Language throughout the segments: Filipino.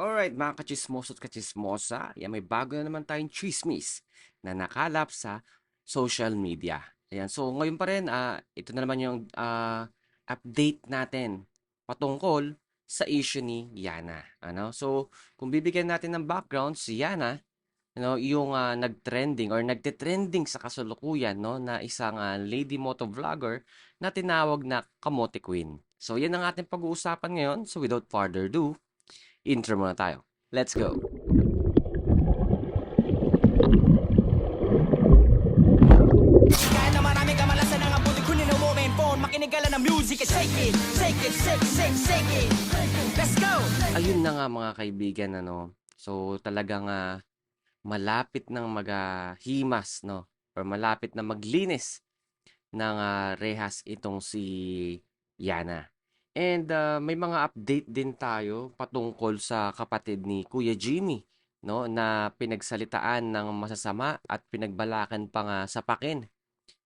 Alright, mga kachismoso at kachismosa, yan may bago na naman tayong chismis na nakalap sa social media. Ayan, so ngayon pa rin, ah, ito na naman yung ah, update natin patungkol sa issue ni Yana. Ano? So, kung bibigyan natin ng background, si Yana, ano, yung ah, nag-trending or nagte-trending sa kasalukuyan no, na isang ah, lady motovlogger na tinawag na Kamote Queen. So, yan ang ating pag-uusapan ngayon. So, without further ado, intro muna tayo. Let's go! Ayun na nga mga kaibigan ano. So talagang ah, malapit ng maghimas no or malapit na maglinis ng ah, rehas itong si Yana. And ah, may mga update din tayo patungkol sa kapatid ni Kuya Jimmy no na pinagsalitaan ng masasama at pinagbalakan pa nga sapakin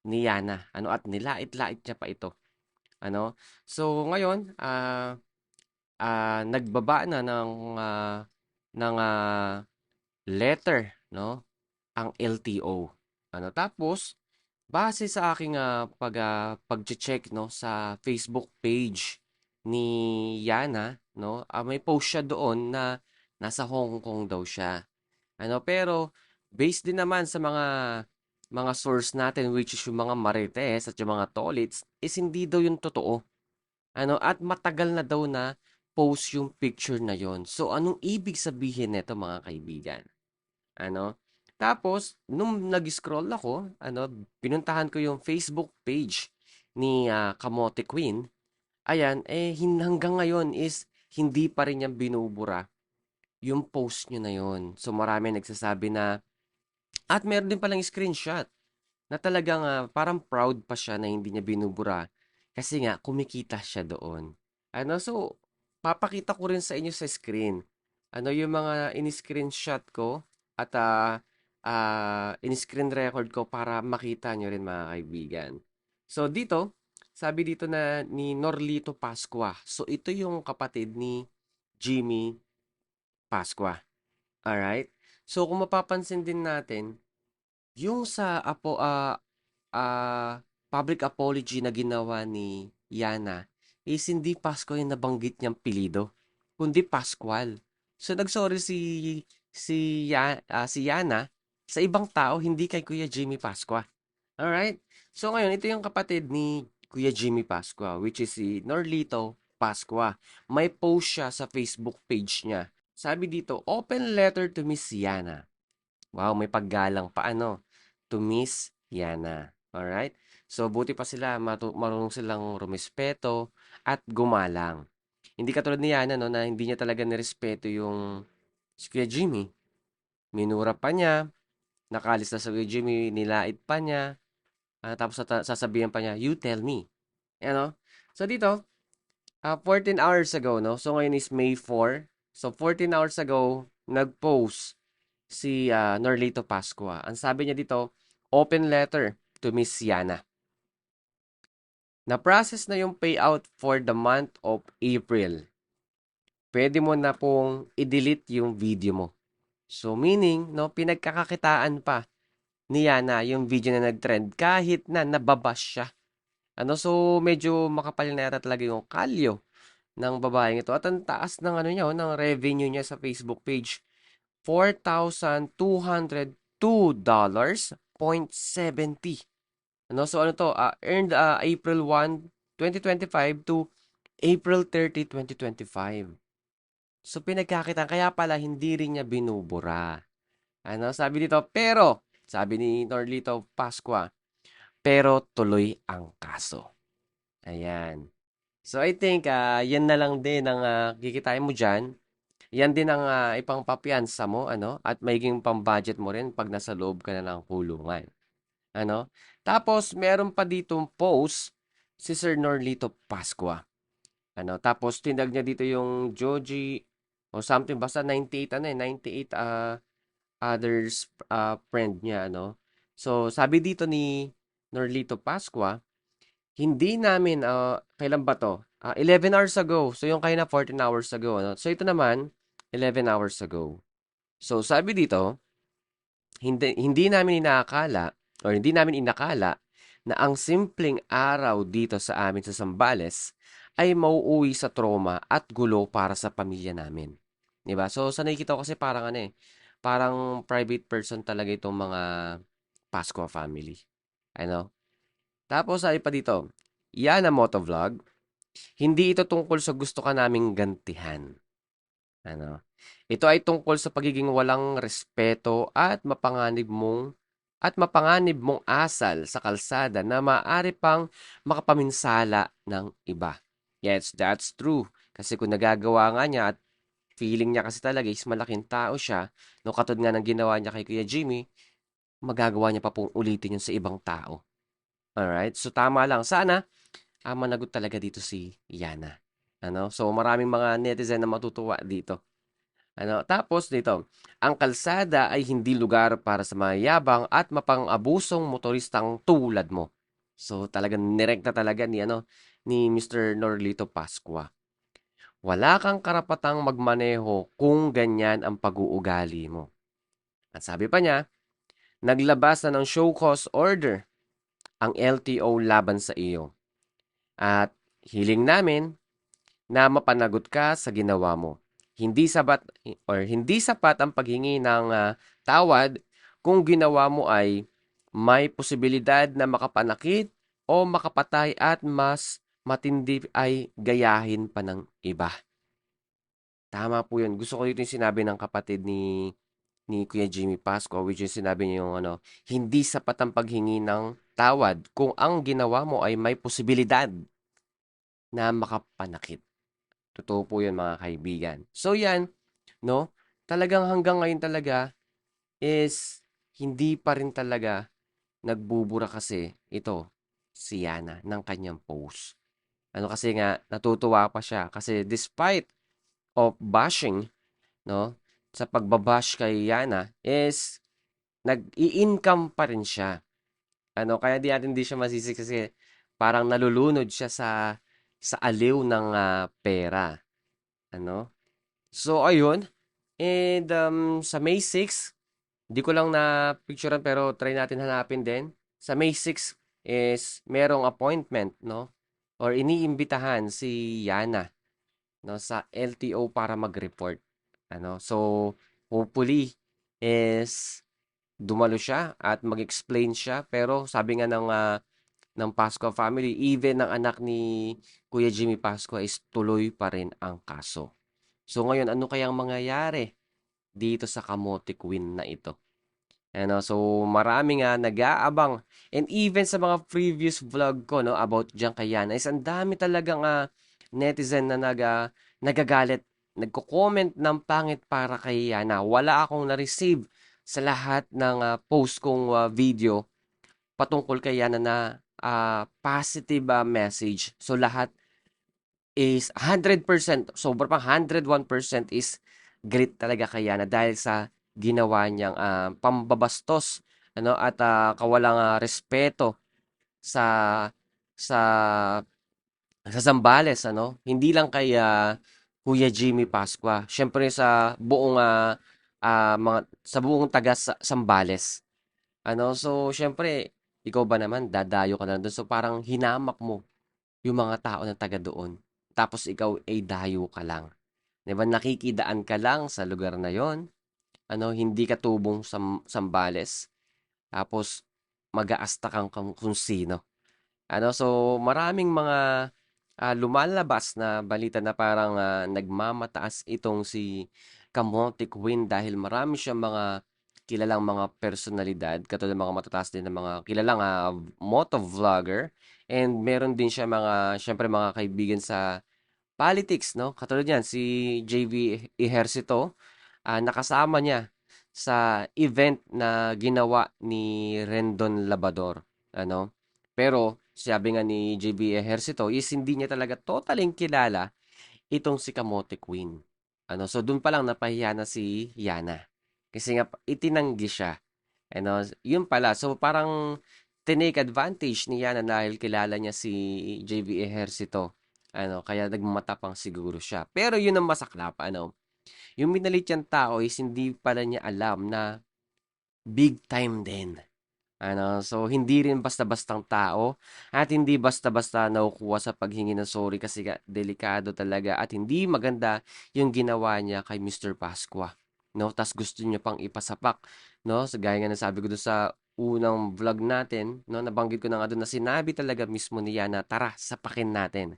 ni Yana. Ano at nilait-lait niya pa ito. Ano? So ngayon, ah ah, nagbaba na ng ah, ng ah, letter, no? Ang LTO. Ano? Tapos base sa aking ah, pag ah, pagche-check no sa Facebook page ni Yana, no? ah, may post siya doon na nasa Hong Kong daw siya. Ano? Pero based din naman sa mga mga source natin which is yung mga marites at yung mga tolits is hindi daw yung totoo. Ano? At matagal na daw na post yung picture na yon. So, anong ibig sabihin nito mga kaibigan? Ano? Tapos, nung nag-scroll ako, ano, pinuntahan ko yung Facebook page ni ah, Kamote Queen. Ayan, eh, hanggang ngayon is hindi pa rin niya binubura yung post niya na yon. So, marami nagsasabi na, at meron din palang screenshot na talagang ah, parang proud pa siya na hindi niya binubura kasi nga kumikita siya doon. Ano, so, papakita ko rin sa inyo sa screen. Ano yung mga in-screenshot ko at ah ah, in-screen record ko para makita nyo rin mga kaibigan. So dito, sabi dito na ni Norlito Pascua. So ito yung kapatid ni Jimmy Pascua. Alright? So kung mapapansin din natin, yung sa apo ah ah, public apology na ginawa ni Yana is hindi Pasko yung nabanggit niyang pilido, kundi Pascual. So nagsorry si si ah, si Yana sa ibang tao, hindi kay Kuya Jimmy Pascua. Alright? So ngayon, ito yung kapatid ni Kuya Jimmy Pascua, which is si Norlito Pascua. May post siya sa Facebook page niya. Sabi dito, open letter to Miss Yana. Wow, may paggalang pa ano, to Miss Yana. Alright? So, buti pa sila, matu- marunong silang rumispeto at gumalang. Hindi katulad ni Yana, no, na hindi niya talaga nirespeto yung si Kuya Jimmy. Minura pa niya, nakalis na sa Kuya Jimmy, nilait pa niya, ah, tapos sasabihan pa niya, you tell me. Ano? So, dito, ah, 14 hours ago, no? So, ngayon is May 4. So, 14 hours ago, nag-post si ah, Norlito Pascua. Ang sabi niya dito, open letter to Miss Yana. Na-process na yung payout for the month of April. Pwede mo na pong i-delete yung video mo. So, meaning, no, pinagkakakitaan pa ni Yana yung video na nag-trend kahit na nababash siya. Ano, so, medyo makapal na yata talaga yung kalyo ng babaeng ito. At ang taas ng ano niya, oh, ng revenue niya sa Facebook page. $4,202.70. Ano? So, ano to? ah, earned ah, April 1, 2025 to April 30, 2025. So, pinagkakitaan. Kaya pala, hindi rin niya binubura. Ano? Sabi dito, pero, sabi ni Norlito Pascua, pero tuloy ang kaso. Ayan. So, I think, ah, yan na lang din ang ah, kikitain mo dyan. Yan din ang ah, ipangpapiansa mo, ano? At magiging pang-budget mo rin pag nasa loob ka na ng kulungan. Ano? Tapos, meron pa ditong post si Sir Norlito Pascua. Ano? Tapos, tinag niya dito yung Joji o something. Basta 98, ano eh, 98 ah, others ah, friend niya, ano? So, sabi dito ni Norlito Pascua, hindi namin, ah, kailan ba to? Ah, 11 hours ago. So, yung kayo na 14 hours ago, ano? So, ito naman, 11 hours ago. So, sabi dito, hindi, hindi namin inaakala or hindi namin inakala na ang simpleng araw dito sa amin sa Sambales ay mauuwi sa trauma at gulo para sa pamilya namin. 'Di ba? So, sa nakikita ko kasi parang ano eh, parang private person talaga itong mga Pasqua family. Ano? Tapos sabi pa dito, yan ang motovlog. Hindi ito tungkol sa gusto ka naming gantihan. Ano? Ito ay tungkol sa pagiging walang respeto at mapanganib mong at mapanganib mong asal sa kalsada na maaari pang makapaminsala ng iba. Yes, that's true. Kasi kung nagagawa nga niya at feeling niya kasi talaga is malaking tao siya, no katulad nga ng ginawa niya kay Kuya Jimmy, magagawa niya pa pong ulitin yun sa ibang tao. Alright? So tama lang. Sana ah, managot talaga dito si Yana. Ano? So maraming mga netizen na matutuwa dito. Ano? Tapos dito, ang kalsada ay hindi lugar para sa mayabang at mapang-abusong motoristang tulad mo. So talagang nirekta talaga ni ano ni Mr. Norlito Pascua. Wala kang karapatang magmaneho kung ganyan ang pag-uugali mo. At sabi pa niya, naglabas na ng show cause order ang LTO laban sa iyo. At hiling namin na mapanagot ka sa ginawa mo. Hindi sapat or hindi sapat ang paghingi ng ah, tawad kung ginawa mo ay may posibilidad na makapanakit o makapatay at mas matindi ay gayahin pa ng iba. Tama po yun. Gusto ko dito yung sinabi ng kapatid ni ni Kuya Jimmy Pasco, which is sinabi niya yung ano, hindi sapat ang paghingi ng tawad kung ang ginawa mo ay may posibilidad na makapanakit. Totoo po yun mga kaibigan. So yan, no? Talagang hanggang ngayon talaga is hindi pa rin talaga nagbubura kasi ito si Yana ng kanyang post. Ano kasi nga natutuwa pa siya kasi despite of bashing, no? Sa pagbabash kay Yana is nag-i-income pa rin siya. Ano, kaya di natin di siya masisi kasi parang nalulunod siya sa sa aliw ng ah, pera. Ano? So, ayun. And um, sa May 6, di ko lang na picturean pero try natin hanapin din. Sa May 6 is merong appointment, no? Or iniimbitahan si Yana, no, sa LTO para mag-report. Ano? So, hopefully is dumalo siya at mag-explain siya. Pero sabi nga ng ah, ng Pasqua family, even ng anak ni Kuya Jimmy Pasqua is tuloy pa rin ang kaso. So ngayon, ano kayang mangyayari dito sa Kamote Queen na ito? Ano, so marami nga nag-aabang and even sa mga previous vlog ko no about diyan kay Yana is ang dami talagang ah, netizen na nag, ah, nagagalit, nagko-comment ng pangit para kay Yana. Wala akong na-receive sa lahat ng ah, post kong ah, video patungkol kay Yana na ah, positive ah, message. So lahat is 100%, sobra pang 101% is great talaga kay Yana dahil sa ginawa niyang ah, pambabastos ano at ah, kawalang ah, respeto sa sa sa Zambales ano? Hindi lang kay ah, Kuya Jimmy Pascua syempre sa buong ah, ah, mga sa buong taga Zambales. Ano? So syempre ikaw ba naman dadayo ka na doon so parang hinamak mo yung mga tao na taga doon. Tapos ikaw ay dayo ka lang. 'di ba? Nakikidaan ka lang sa lugar na yon ano, hindi ka tubong sam Sambales, tapos mag-aasta kang kung kung sino. Ano, so maraming mga, ah, lumalabas na balita na parang, ah, nagmamataas itong si Kamote Queen dahil marami siyang mga kilalang mga personalidad, katulad ng mga matataas din na mga kilalang, ah, motovlogger and meron din siya mga siyempre mga kaibigan sa politics 'no, katulad niyan si JV Ejercito ah, nakasama niya sa event na ginawa ni Rendon Labador, ano. Pero sabi nga ni JB Ejercito is hindi niya talaga totaling kilala itong si Kamote Queen. Ano, so dun pa lang napahiya na si Yana. Kasi nga itinanggi siya. Ano, yun pala. So parang tinake advantage ni Yana dahil kilala niya si JB Ejercito. Ano, kaya nagmatapang siguro siya. Pero yun ang masaklap, ano Yung minalit niyang tao is hindi pala niya alam na big time din. Ano, so hindi rin basta-bastang tao at hindi basta-basta nakukuha sa paghingi ng sorry kasi delikado talaga at hindi maganda yung ginawa niya kay Mr. Pasqua. No, tas gusto niya pang ipasapak, no? So, gaya nga ng sabi ko doon sa unang vlog natin, no, nabanggit ko na nga doon na sinabi talaga mismo niya na tara, sapakin natin.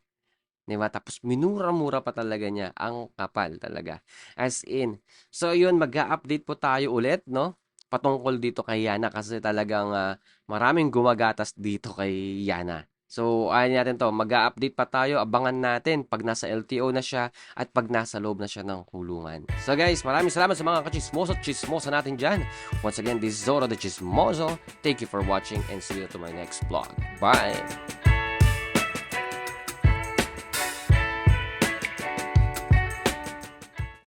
'Di ba? Tapos minura-mura pa talaga niya, ang kapal talaga. As in. So yun, mag-a-update po tayo ulit, no? Patungkol dito kay Yana kasi talagang ah, maraming gumagatas dito kay Yana. So, ayaw natin to, mag-a-update pa tayo, abangan natin pag nasa LTO na siya at pag nasa loob na siya ng kulungan. So guys, maraming salamat sa mga kachismoso at chismosa natin dyan. Once again, this is Zoro the Chismoso. Thank you for watching and see you to my next vlog. Bye!